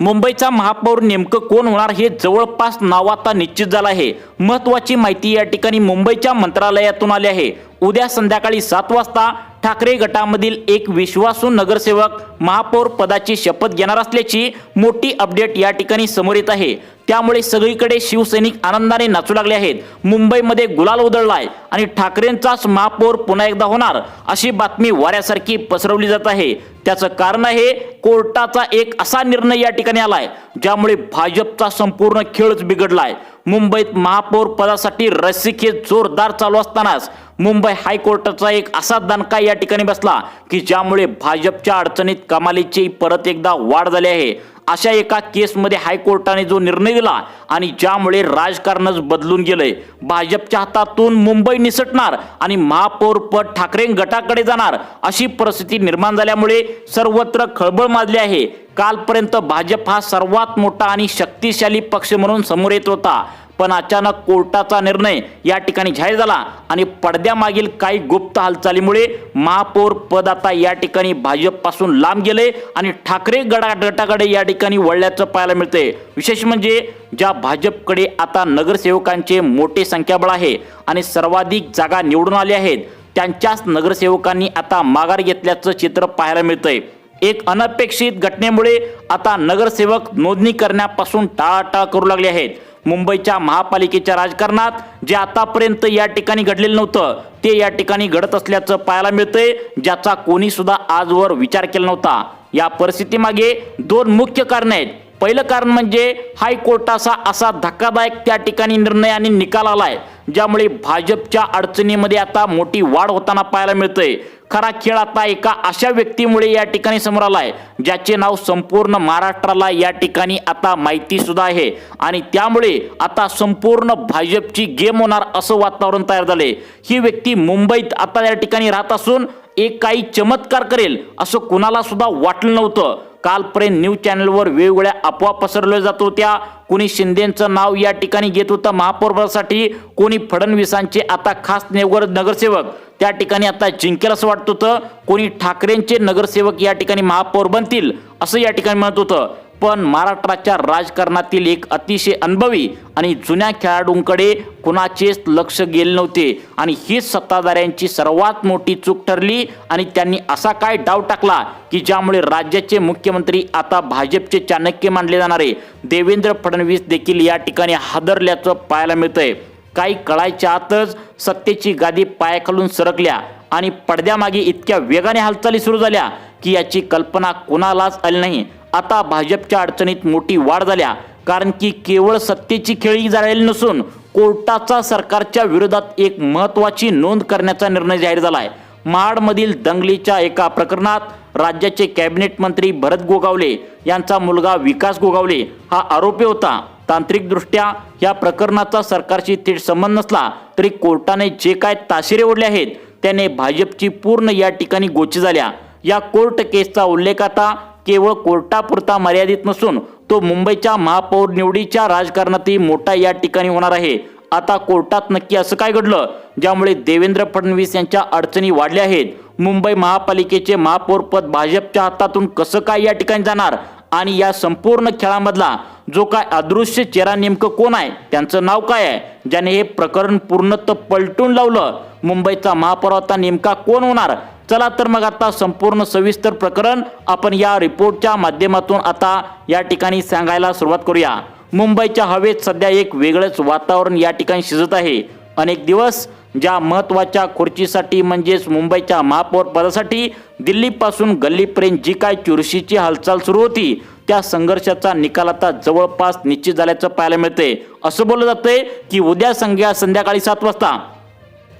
मुंबईचा महापौर नेमकं कोण होणार हे जवळपास नाव आता निश्चित झालं आहे. महत्वाची माहिती या ठिकाणी मुंबईच्या मंत्रालयातून आली आहे. उद्या संध्याकाळी सात वाजता ठाकरे गटामधील एक विश्वासू नगरसेवक महापौर पदाची शपथ घेणार असल्याची मोठी अपडेट या ठिकाणी समोर येत आहे. त्यामुळे सगळीकडे शिवसैनिक आनंदाने नाचू लागले आहेत. मुंबईमध्ये गुलाल उधळलाय आणि ठाकरेंचाच महापौर पुन्हा एकदा होणार अशी बातमी वाऱ्यासारखी पसरवली जात आहे. त्याचं कारण आहे कोर्टाचा एक असा निर्णय या ठिकाणी आलाय ज्यामुळे भाजपचा संपूर्ण खेळच बिघडलाय. मुंबईत महापौर पदासाठी रस्सीखेच जोरदार चालू असतानाच मुंबई हायकोर्टाचा एक असा दणका या ठिकाणी बसला की ज्यामुळे भाजपच्या अडचणीत कमालीची परत एकदा वाढ झाली आहे. अशा एका केसमध्ये हायकोर्टाने जो निर्णय दिला आणि ज्यामुळे राजकारणच बदलून गेलंय. भाजपच्या हातातून मुंबई निसटणार आणि महापौर पद ठाकरे गटाकडे जाणार अशी परिस्थिती निर्माण झाल्यामुळे सर्वत्र खळबळ माजली आहे. कालपर्यंत भाजप हा सर्वात मोठा आणि शक्तिशाली पक्ष म्हणून समोर येत होता. पण अचानक कोर्टाचा निर्णय या ठिकाणी जाहीर झाला आणि पडद्यामागील काही गुप्त हालचालीमुळे महापौर पद आता या ठिकाणी भाजपपासून लांब गेले आणि ठाकरे गडा गटाकडे या ठिकाणी वळल्याचं पाहायला मिळते विशेष म्हणजे ज्या भाजपकडे आता नगरसेवकांचे मोठे संख्याबळ आहे आणि सर्वाधिक जागा निवडून आल्या आहेत त्यांच्याच नगरसेवकांनी आता माघार घेतल्याचं चित्र पाहायला मिळतंय. एक अनपेक्षित घटनेमुळे आता नगरसेवक नोंदणी करण्यापासून टाळाटाळ करू लागले आहेत. मुंबईच्या महापालिकेच्या राजकारणात जे आतापर्यंत या ठिकाणी घडलेलं नव्हतं ते या ठिकाणी घडत असल्याचं पाहायला मिळतंय ज्याचा कोणी सुद्धा आजवर विचार केला नव्हता. या परिस्थितीमागे दोन मुख्य कारण आहेत. पहिलं कारण म्हणजे हायकोर्टाचा असा धक्कादायक त्या ठिकाणी निर्णय आणि निकाल आलाय ज्यामुळे भाजपच्या अडचणीमध्ये आता मोठी वाढ होताना पाहायला मिळतंय. खरा खेळ आता एका अशा व्यक्तीमुळे या ठिकाणी समोर आलाय ज्याचे नाव संपूर्ण महाराष्ट्राला या ठिकाणी आता माहिती सुद्धा आहे. आणि त्यामुळे आता संपूर्ण भाजपची गेम होणार असं वातावरण तयार झाले ही व्यक्ती मुंबईत आता या ठिकाणी राहत असून एक काही चमत्कार करेल असं कुणाला सुद्धा वाटलं नव्हतं. कालपर्यंत न्यूज चॅनलवर वेगवेगळ्या अफवा पसरल्या जात होत्या. कोणी शिंदेचं नाव या ठिकाणी घेत होतं महापौरपदासाठी कोणी फडणवीसांचे आता खास नेवर नगरसेवक. त्या ठिकाणी आता जिंकेल असं वाटत होतं. कोणी ठाकरेंचे नगरसेवक या ठिकाणी महापौर बनतील असं या ठिकाणी म्हणत होतं. पण महाराष्ट्राच्या राजकारणातील एक अतिशय अनुभवी आणि जुन्या खेळाडूंकडे कुणाचेच लक्ष गेले नव्हते. आणि हीच सत्ताधाऱ्यांची सर्वात मोठी चूक ठरली आणि त्यांनी असा काय डाव टाकला की ज्यामुळे राज्याचे मुख्यमंत्री आता भाजपचे चाणक्य मानले जाणारे देवेंद्र फडणवीस देखील या ठिकाणी हादरल्याचं पाहायला मिळतंय. काही कळायच्या आतच सत्तेची गादी पायाखालून सरकल्या आणि पडद्यामागे इतक्या वेगाने हालचाली सुरू झाल्या की याची कल्पना कोणालाच आली नाही. आता भाजपच्या अडचणीत मोठी वाढ झाल्या कारण की केवळ सत्तेची खेळी झालेली नसून कोर्टाचा सरकारच्या विरोधात एक महत्वाची नोंद करण्याचा निर्णय जाहीर झालाय. महाडमधील दंगलीच्या एका प्रकरणात राज्याचे कॅबिनेट मंत्री भरत गोगावले यांचा मुलगा विकास गोगावले हा आरोपी होता. तांत्रिकदृष्ट्या या प्रकरणाचा सरकारशी थेट संबंध नसला तरी कोर्टाने जे काय ताशिरे ओढले आहेत त्याने भाजपची पूर्ण या ठिकाणी गोची झाल्या. या कोर्ट केसचा उल्लेख आता केवळ कोर्टापुरता मर्यादित नसून तो मुंबईच्या महापौर निवडीच्या राजकारणातही मोठा या ठिकाणी होणार आहे. आता कोर्टात नक्की असं काय घडलं? ज्यामुळे देवेंद्र फडणवीस यांच्या अडचणी वाढल्या आहेत. मुंबई महापालिकेचे महापौरपद भाजपच्या हातातून कसं काय या ठिकाणी जाणार? आणि या संपूर्ण खेळामधला जो काय अदृश्य चेहरा नेमकं कोण आहे? त्यांचं नाव काय आहे? ज्याने हे प्रकरण पूर्णत पलटून लावलं. मुंबईचा महापौर आता नेमका कोण होणार? चला तर मग आता संपूर्ण सविस्तर प्रकरण आपण या रिपोर्टच्या माध्यमातून आता या ठिकाणी सांगायला सुरुवात करूया. मुंबईच्या हवेत सध्या एक वेगळंच वातावरण या ठिकाणी शिजत आहे. अनेक दिवस ज्या महत्त्वाच्या खुर्चीसाठी म्हणजेच मुंबईच्या महापौर पदासाठी दिल्लीपासून गल्लीपर्यंत जी काय चुरशीची हालचाल सुरू होती त्या संघर्षाचा निकाल आता जवळपास निश्चित झाल्याचं पाहायला मिळते असं बोललं जातंय की उद्या संघ्या संध्याकाळी सात वाजता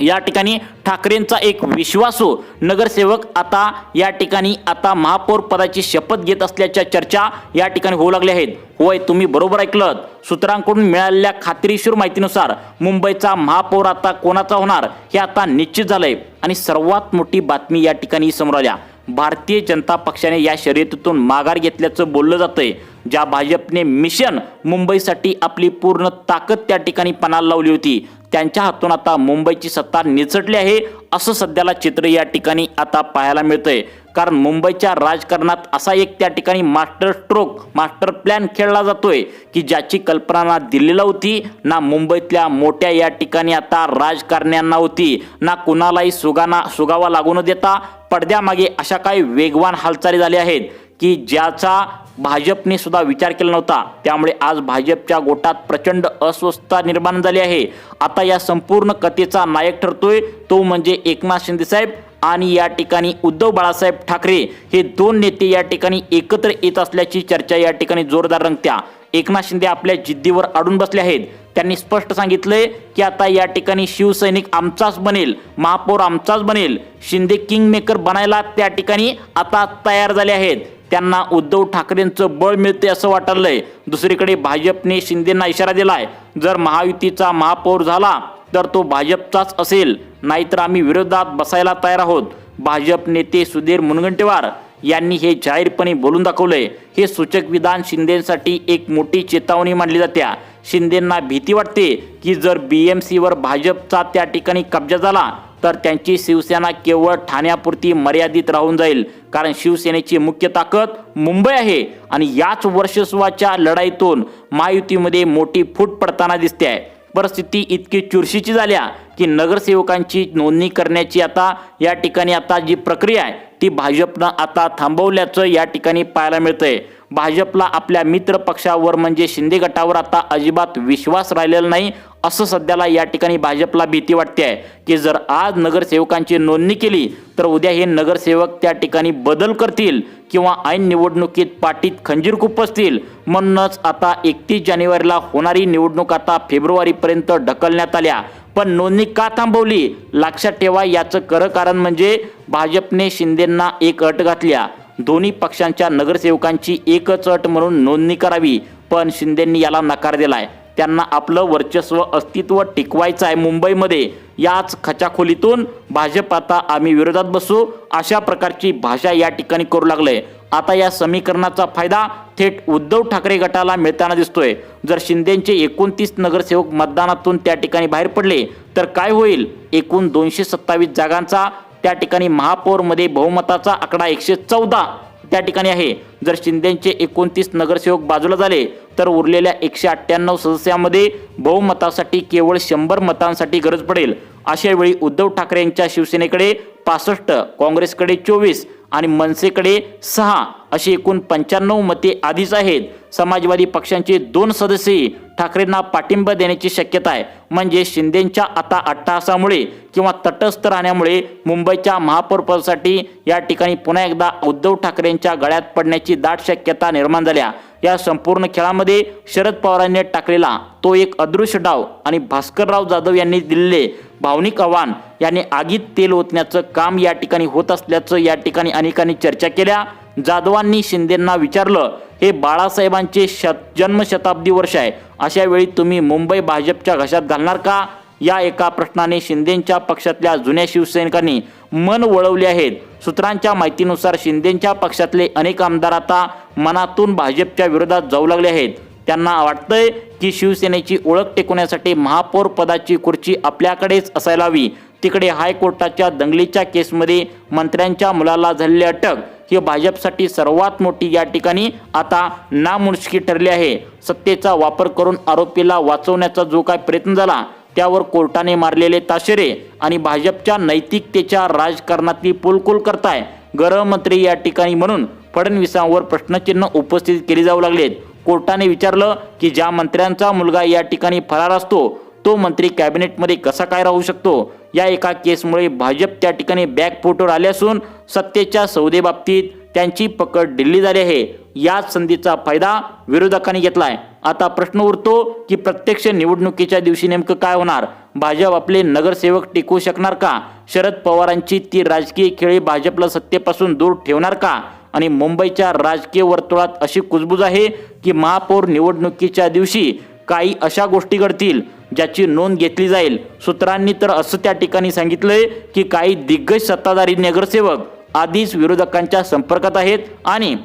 या ठिकाणी ठाकरेंचा एक विश्वासू नगरसेवक आता या ठिकाणी आता महापौर पदाची शपथ घेत असल्याच्या चर्चा या ठिकाणी होऊ लागल्या आहेत. होय तुम्ही बरोबर ऐकलं सूत्रांकडून मिळालेल्या खात्रीशीर माहितीनुसार मुंबईचा महापौर आता कोणाचा होणार हे आता निश्चित झालंय. आणि सर्वात मोठी बातमी या ठिकाणी समोर आल्या. भारतीय जनता पक्षाने या शर्यतीतून माघार घेतल्याचं बोललं जातंय. ज्या भाजपने मिशन मुंबईसाठी आपली पूर्ण ताकद त्या ठिकाणी पणाला लावली होती. त्यांच्या हातून आता मुंबईची सत्ता निचटली आहे असं सध्याला चित्र या ठिकाणी आता पाहायला मिळतंय. कारण मुंबईच्या राजकारणात असा एक त्या ठिकाणी मास्टर स्ट्रोक मास्टर प्लॅन खेळला जातोय की ज्याची कल्पना ना दिल्लीला होती ना मुंबईतल्या मोठ्या या ठिकाणी आता राजकारण्यांना होती ना कुणालाही सुगाना सुगावा लागू न देता पडद्यामागे अशा काही वेगवान हालचाली झाल्या आहेत की ज्याचा भाजपने सुद्धा विचार केला नव्हता. त्यामुळे आज भाजपच्या गोटात प्रचंड अस्वस्थता निर्माण झाली आहे. आता या संपूर्ण कथेचा नायक ठरतोय. तो म्हणजे एकनाथ शिंदे साहेब आणि या ठिकाणी उद्धव बाळासाहेब ठाकरे. हे दोन नेते या ठिकाणी एकत्र येत असल्याची चर्चा या ठिकाणी जोरदार रंगत्या. एकनाथ शिंदे आपल्या जिद्दीवर अडून बसले आहेत. त्यांनी स्पष्ट सांगितलंय की आता या ठिकाणी शिवसैनिक आमचाच बनेल महापौर आमचाच बनेल. शिंदे किंग मेकर बनायला त्या ठिकाणी आता तयार झाले आहेत. त्यांना उद्धव ठाकरेंचं बळ मिळते असं वाटलंय. दुसरीकडे भाजपने शिंदेना इशारा दिलाय. जर महायुतीचा महापौर झाला तर तो भाजपचाच असेल. नाहीतर आम्ही विरोधात बसायला तयार आहोत. भाजप नेते सुधीर मुनगंटीवार यांनी हे जाहीरपणे बोलून दाखवलंय. हे सूचक विधान शिंदेसाठी एक मोठी चेतावणी मानली जात्या. शिंदेंना भीती वाटते की जर बी एम सीवर भाजपचा त्या ठिकाणी कब्जा झाला तर त्यांची शिवसेना केवळ ठाण्यापुरती मर्यादित राहून जाईल. कारण शिवसेनेची मुख्य ताकद मुंबई आहे आणि याच वर्षस्वाच्या लढाईतून महायुतीमध्ये मोठी फूट पडताना दिसते आहे परिस्थिती इतकी चुरशीची झाल्या की नगरसेवकांची नोंदणी करण्याची आता या ठिकाणी आता जी प्रक्रिया आहे ती भाजपनं आता थांबवल्याचं या ठिकाणी पाहायला मिळतंय. भाजपला आपल्या मित्र पक्षावर म्हणजे शिंदे गटावर आता अजिबात विश्वास राहिलेला नाही असं सध्याला या ठिकाणी भाजपला भीती वाटते आहे की जर आज नगरसेवकांची नोंदणी केली तर उद्या हे नगरसेवक त्या ठिकाणी बदल करतील किंवा ऐन निवडणुकीत पाठीत खंजीर खुपसतील म्हणूनच आता एकतीस जानेवारीला होणारी निवडणूक आता फेब्रुवारीपर्यंत ढकलण्यात आल्या. पण नोंदणी का थांबवली? लक्षात ठेवा याचं खरं कारण म्हणजे भाजपने शिंदेंना एक अट घातल्या दोन्ही पक्षांच्या नगरसेवकांची एकच अट म्हणून नोंदणी करावी. पण शिंदेंनी याला नकार दिलाय. त्यांना आपलं वर्चस्व अस्तित्व टिकवायचं आहे मुंबईमध्ये. याच खचाखोलीतून भाजप आता आम्ही विरोधात बसू अशा प्रकारची भाषा या ठिकाणी करू लागलंय. आता या समीकरणाचा फायदा थेट उद्धव ठाकरे गटाला मिळताना दिसतोय. जर शिंदेचे एकोणतीस नगरसेवक मतदानातून त्या ठिकाणी बाहेर पडले तर काय होईल? एकूण दोनशे सत्तावीस जागांचा त्या ठिकाणी महापौरमध्ये बहुमताचा आकडा एकशे चौदा त्या ठिकाणी आहे. जर शिंदेचे एकोणतीस नगरसेवक बाजूला झाले तर उरलेल्या एकशे अठ्ठ्याण्णव सदस्यामध्ये बहुमतासाठी केवळ शंभर मतांसाठी गरज पडेल. अशा वेळी उद्धव ठाकरे यांच्या शिवसेनेकडे पासष्ट काँग्रेसकडे चोवीस आणि मनसेकडे सहा अशी एकूण पंच्याण्णव मते आधीच आहेत. समाजवादी पक्षांचे दोन सदस्यही ठाकरेंना पाठिंबा देण्याची शक्यता आहे. म्हणजे शिंदेच्या आता अट्टहासामुळे किंवा तटस्थ राहण्यामुळे मुंबईच्या महापौरपदासाठी या ठिकाणी पुन्हा एकदा उद्धव ठाकरेंच्या गळ्यात पडण्याची दाट शक्यता निर्माण झाल्या. या संपूर्ण खेळामध्ये शरद पवारांनी टाकलेला तो एक अदृश्य डाव आणि भास्करराव जाधव यांनी दिलेले भावनिक आव्हान याने आगीत तेल ओतण्याचं काम या ठिकाणी होत असल्याचं या ठिकाणी अनेकांनी चर्चा केल्या. जाधवांनी शिंदेंना विचारलं हे बाळासाहेबांचे शत जन्मशताब्दी वर्ष आहे. अशा वेळी तुम्ही मुंबई भाजपच्या घशात घालणार का? या एका प्रश्नाने शिंदेच्या पक्षातल्या जुन्या शिवसैनिकांनी मन वळवले आहेत. सूत्रांच्या माहितीनुसार शिंदेच्या पक्षातले अनेक आमदार आता मनातून भाजपच्या विरोधात जाऊ लागले आहेत. त्यांना वाटतंय की शिवसेनेची ओळख टिकवण्यासाठी महापौर पदाची खुर्ची आपल्याकडेच असायला हवी. तिकडे हायकोर्टाच्या दंगलीच्या केसमध्ये मंत्र्यांच्या मुलाला झालेली अटक ही भाजपसाठी सर्वात मोठी या ठिकाणी आता नामुष्की ठरली आहे. सत्तेचा वापर करून आरोपीला वाचवण्याचा जो काय प्रयत्न झाला त्यावर कोर्टाने मारलेले ताशेरे आणि भाजपच्या नैतिकतेच्या राजकारणातली पोलकोल करताय. गृहमंत्री या ठिकाणी म्हणून फडणवीसांवर प्रश्नचिन्ह उपस्थित केली जाऊ लागलेत. कोर्टाने विचारलं की ज्या मंत्र्यांचा मुलगा या ठिकाणी फरार असतो तो मंत्री कॅबिनेटमध्ये कसा काय राहू शकतो? या एका केसमुळे भाजप त्या ठिकाणी बॅकफुटवर आले असून सत्तेच्या सौदेबाबतीत त्यांची पकड दिल्ली झाली आहे. याच संधीचा फायदा विरोधकांनी घेतलाय. आता प्रश्न उरतो की प्रत्यक्ष निवडणुकीच्या दिवशी नेमकं काय होणार? भाजप आपले नगरसेवक टिकवू शकणार का? शरद पवारांची ती राजकीय खेळी भाजपला सत्तेपासून दूर ठेवणार का? आणि मुंबईच्या राजकीय वर्तुळात अशी कुजबूज आहे की महापौर निवडणुकीच्या दिवशी काही अशा गोष्टी घडतील. ज्याची नोंद घेतली जाईल. सूत्रांनी तर असं त्या ठिकाणी सांगितलंय की काही दिग्गज सत्ताधारी नगरसेवक आधीच विरोधकांच्या संपर्कात आहेत आणि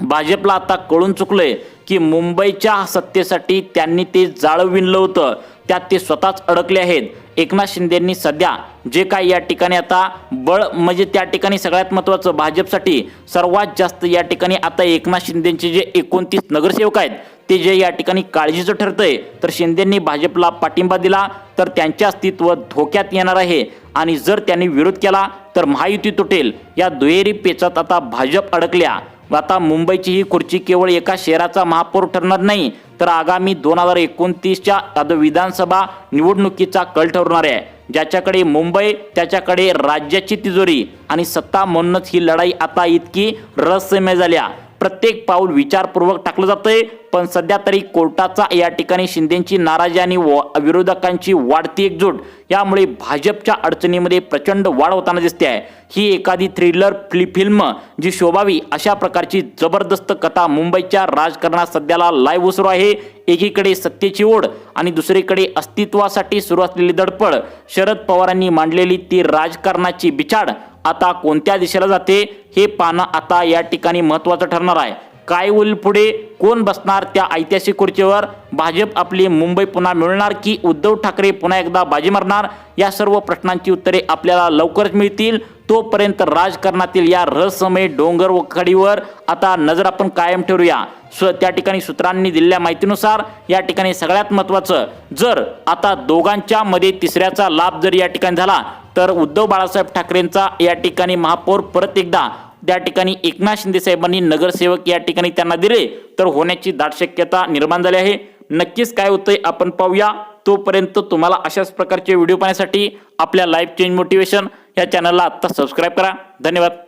भाजपला आता कळून चुकलंय. की मुंबईच्या सत्तेसाठी त्यांनी ते जाळं विणलं होतं. त्यात ते स्वतःच अडकले आहेत. एकनाथ शिंदेंनी सध्या जे काही या ठिकाणी आता बळ म्हणजे त्या ठिकाणी सगळ्यात महत्त्वाचं भाजपसाठी सर्वात जास्त या ठिकाणी आता एकनाथ शिंदेचे जे एकोणतीस नगरसेवक आहेत ते जे या ठिकाणी काळजीचं ठरतंय तर शिंदेंनी भाजपला पाठिंबा दिला तर त्यांचे अस्तित्व धोक्यात येणार आहे. आणि जर त्यांनी विरोध केला तर महायुती तुटेल. या दुहेरी पेचात आता भाजप अडकल्या. आता मुंबईची ही खुर्ची केवळ एका शहराचा महापौर ठरणार नाही तर आगामी दोन हजार एकोणतीसच्या विधानसभा निवडणुकीचा कल ठरणार आहे ज्याच्याकडे मुंबई त्याच्याकडे राज्याची तिजोरी आणि सत्ता म्हणूनच ही लढाई आता इतकी रहस्यमय झाल्या प्रत्येक पाऊल विचारपूर्वक टाकलं जातंय पण सध्या तरी कोर्टाचा या ठिकाणी शिंदेची नाराजी आणि व- विरोधकांची वाढती एकजूट यामुळे भाजपच्या अडचणीमध्ये प्रचंड वाढ होताना दिसते आहे. ही एखादी थ्रिलर फिल्म जी शोभावी अशा प्रकारची जबरदस्त कथा मुंबईच्या राजकारणात सध्याला लाईव्ह सुरू आहे. एकीकडे सत्तेची ओढ आणि दुसरीकडे अस्तित्वासाठी सुरू असलेली धडपड. शरद पवारांनी मांडलेली ती राजकारणाची बिछाड आता कोणत्या दिशेला जाते हे पाहणं आता या ठिकाणी महत्त्वाचं ठरणार आहे. काय होईल पुढे? कोण बसणार त्या ऐतिहासिक खुर्चीवर? भाजप आपली मुंबई पुन्हा मिळणार की उद्धव ठाकरे पुन्हा एकदा बाजी मारणार? या सर्व प्रश्नांची उत्तरे आपल्याला लवकरच मिळतील. तोपर्यंत राजकारणातील या रहस्यमय डोंगर व खडीवर आता नजर आपण कायम ठेवूया. स्व त्या ठिकाणी सूत्रांनी दिलेल्या माहितीनुसार या ठिकाणी सगळ्यात महत्त्वाचं जर आता दोघांच्या मध्ये तिसऱ्याचा लाभ जर या ठिकाणी झाला तर उद्धव बाळासाहेब ठाकरेंचा या ठिकाणी महापौर परत एकदा त्या ठिकाणी एकनाथ शिंदे साहेबांनी नगरसेवक या ठिकाणी त्यांना दिले तर होण्याची दाट शक्यता निर्माण झाली आहे. नक्कीच काय होतंय आपण पाहूया. तोपर्यंत तुम्हाला अशाच प्रकारचे व्हिडिओ पाहण्यासाठी आपल्या लाईफ चेंज मोटिवेशन या चॅनलला आत्ता सबस्क्राईब करा. धन्यवाद.